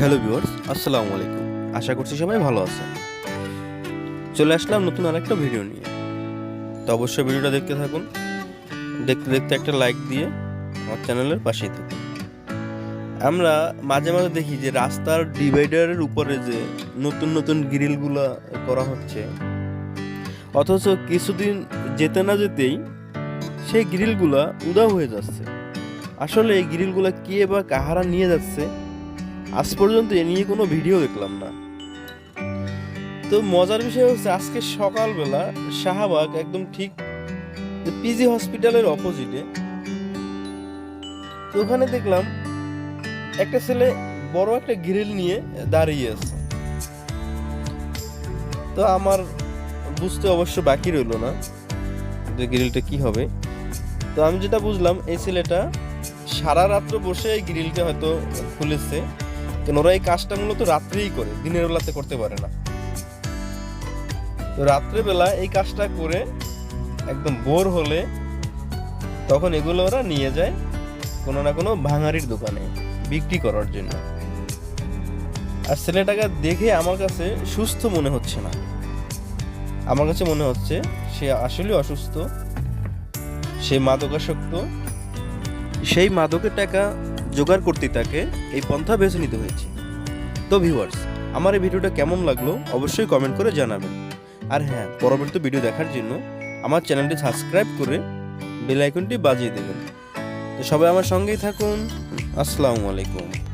Hello viewers, আসসালামু আলাইকুম। আশা করছি সবাই ভালো আছেন। চলে আসলাম নতুন আরেকটা ভিডিও নিয়ে। তো অবশ্যই ভিডিওটা দেখতে থাকুন। দেখতে দেখতে একটা লাইক দিয়ে আমার চ্যানেলের পাশেই থাকুন। আমরা মাঝে মাঝে দেখি যে রাস্তার ডিভাইডারের উপরে যে নতুন নতুন গ্রিলগুলো করা হচ্ছে। অথচ কিছুদিন যেতে না যেতেই সেই গ্রিলগুলা উদাও হয়ে যাচ্ছে। আসলে এই গ্রিলগুলা কে বা কাহারা নিয়ে যাচ্ছে আজ পর্যন্ত এ নিয়ে কোনো ভিডিও দেখলাম না। তো মজার বিষয় হচ্ছে আজকে সকালবেলা শাহবাগ একদম ঠিক পিজি হসপিটালের অপোজিটে তো ওখানে দেখলাম একটা ছেলে বড় একটা গ্রিল নিয়ে দাঁড়িয়ে আছে। তো আমার বুঝতে অবশ্য বাকি রইল না যে গ্রিলটা কি হবে। তো আমি যেটা বুঝলাম, এই ছেলেটা সারা রাত্র বসে এই গ্রিলটা হয়তো খুলেছে। কেন ওরা এই কাজটা মূলত রাত্রেই করে, দিনের বেলাতে করতে পারে না। তো রাত্রেবেলা এই কাজটা করে একদম বোর হলে তখন এগুলো ওরা নিয়ে যায় কোনো না কোনো ভাঙারির দোকানে বিক্রি করার জন্য। আর ছেলেটাকে দেখে আমার কাছে সুস্থ মনে হচ্ছে না। আমার কাছে মনে হচ্ছে সে আসলে অসুস্থ, সে মাদকাসক্ত, সেই মাদকের টাকা জোগাড় করতে তাকে এই পন্থা বেছে নিতে হয়েছে। তো ভিউয়ার্স আমার এই ভিডিওটা কেমন লাগল অবশ্যই কমেন্ট করে জানাবেন। আর হ্যাঁ পরবর্তী ভিডিও দেখার জন্য আমার চ্যানেলটি সাবস্ক্রাইব করে বেল আইকনটি বাজিয়ে দেবেন। তো সবাই আমার সঙ্গেই থাকুন। আসসালামু আলাইকুম।